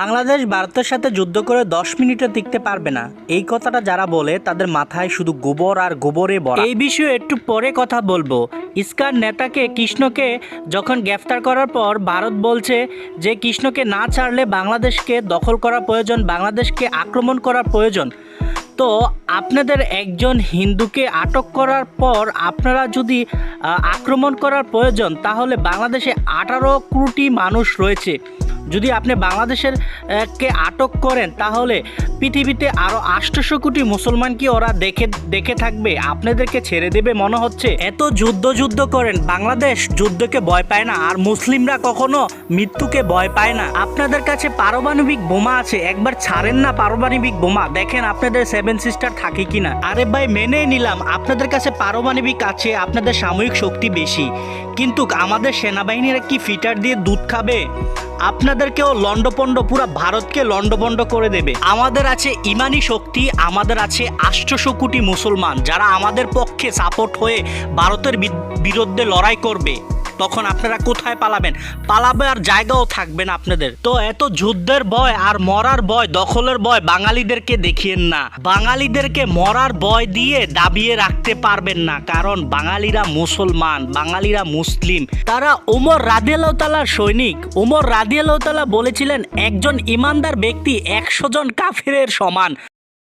বাংলাদেশ ভারতের সাথে যুদ্ধ করে দশ মিনিটে টিকতে পারবে না। এই কথাটা যারা বলে, তাদের মাথায় শুধু গোবর আর গোবরে ভরা। এই বিষয়ে একটু পরে কথা বলব। ইস্কার নেতাকে কৃষ্ণকে যখন গ্রেফতার করার পর ভারত বলছে যে কৃষ্ণকে না ছাড়লে বাংলাদেশকে দখল করা প্রয়োজন, বাংলাদেশকে আক্রমণ করা প্রয়োজন। তো আপনাদের একজন হিন্দুকে আটক করার পর আপনারা যদি আক্রমণ করার প্রয়োজন, তাহলে বাংলাদেশে আঠারো কোটি মানুষ রয়েছে। যদি আপনি বাংলাদেশের কে আটক করেন তাহলে পৃথিবীতে আরও আটশোশো কোটি মুসলমান কি ওরা দেখে দেখে থাকবে? আপনাদেরকে ছেড়ে দেবে মনে হচ্ছে? এত যুদ্ধ যুদ্ধ করেন, বাংলাদেশ যুদ্ধকে ভয় পায় না, আর মুসলিমরা কখনো মৃত্যুকে ভয় পায় না। আপনাদের কাছে পারমাণবিক বোমা আছে, একবার ছাড়েন না পারমাণবিক বোমা। দেখেন আপনাদের সেভেন সিস্টার থাকে কিনা। আরে ভাই মেনে নিলাম, আপনাদের কাছে পারমাণবিক আছে, আপনাদের সাময়িক শক্তি বেশি। কিন্তু আমাদের সেনাবাহিনীরা কি ফিটার দিয়ে দুধ খাবে? আপনাদেরকেও লন্ডপন্ড পুরো ভারতকে লন্ডপন্ড করে দেবে। আমাদের আছে ইমানি শক্তি, আমাদের আছে আষ্টশো কোটি মুসলমান, যারা আমাদের পক্ষে সাপোর্ট হয়ে ভারতের বিরুদ্ধে লড়াই করবে। তখন আপনারা কোথায় পালাবেন? পালাবে আর জায়গাও থাকবে না আপনাদের। তো এত যুদ্ধের ভয় আর মরার ভয়, দখলের ভয় বাঙালিদেরকে দেখিয়েন না। বাঙালিদেরকে মরার ভয় দিয়ে দাবিয়ে রাখতে পারবেন না, কারণ বাঙালিরা মুসলমান, বাঙালিরা মুসলিম। তারা ওমর রাদিয়ালার সৈনিক। ওমর রাদিয়ালাহ বলেছিলেন, একজন ইমানদার ব্যক্তি একশো জন কাফিরের সমান।